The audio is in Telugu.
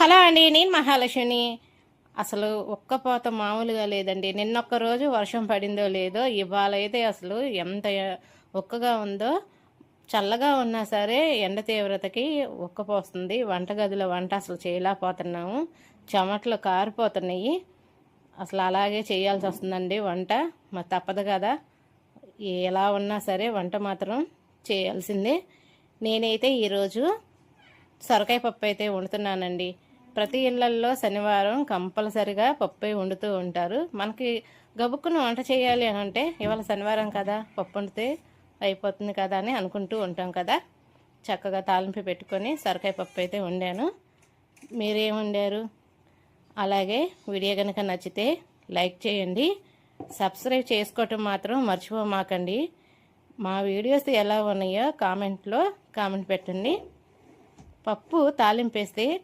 హలో అండి నేను మహాలక్ష్మిని. అసలు ఒక్క పోత మామూలుగా లేదండి. నిన్నొక్క రోజు వర్షం పడిందో లేదో ఇవాళ అయితే అసలు ఎంత ఒక్కగా ఉందో చల్లగా ఉన్నా సరే ఎండ తీవ్రతకి ఉక్కపోస్తుంది. వంటగదిలో వంట అసలు చేయలేకపోతున్నాము. చెమట్లు కారిపోతున్నాయి. అసలు అలాగే చేయాల్సి వస్తుందండి వంట. మరి తప్పదు కదా. ఎలా ఉన్నా సరే వంట మాత్రం చేయాల్సిందే. నేనైతే ఈరోజు సొరకాయ పప్పు అయితే వండుతున్నానండి. ప్రతి ఇళ్ళల్లో శనివారం కంపల్సరిగా పప్పు వండుతూ ఉంటారు. మనకి గబుక్కున వంట చేయాలి అని అంటే ఇవాళ శనివారం కదా పప్పు వండితే అయిపోతుంది కదా అని అనుకుంటూ ఉంటాం కదా. చక్కగా తాలింపు పెట్టుకొని సొరకాయ పప్పు అయితే వండాను. మీరేం వండారు? అలాగే వీడియో కనుక నచ్చితే లైక్ చేయండి. సబ్స్క్రైబ్ చేసుకోవటం మాత్రం మర్చిపోమాకండి. మా వీడియోస్ ఎలా ఉన్నాయో కామెంట్లో కామెంట్ పెట్టండి. పప్పు తాలింపేస్తే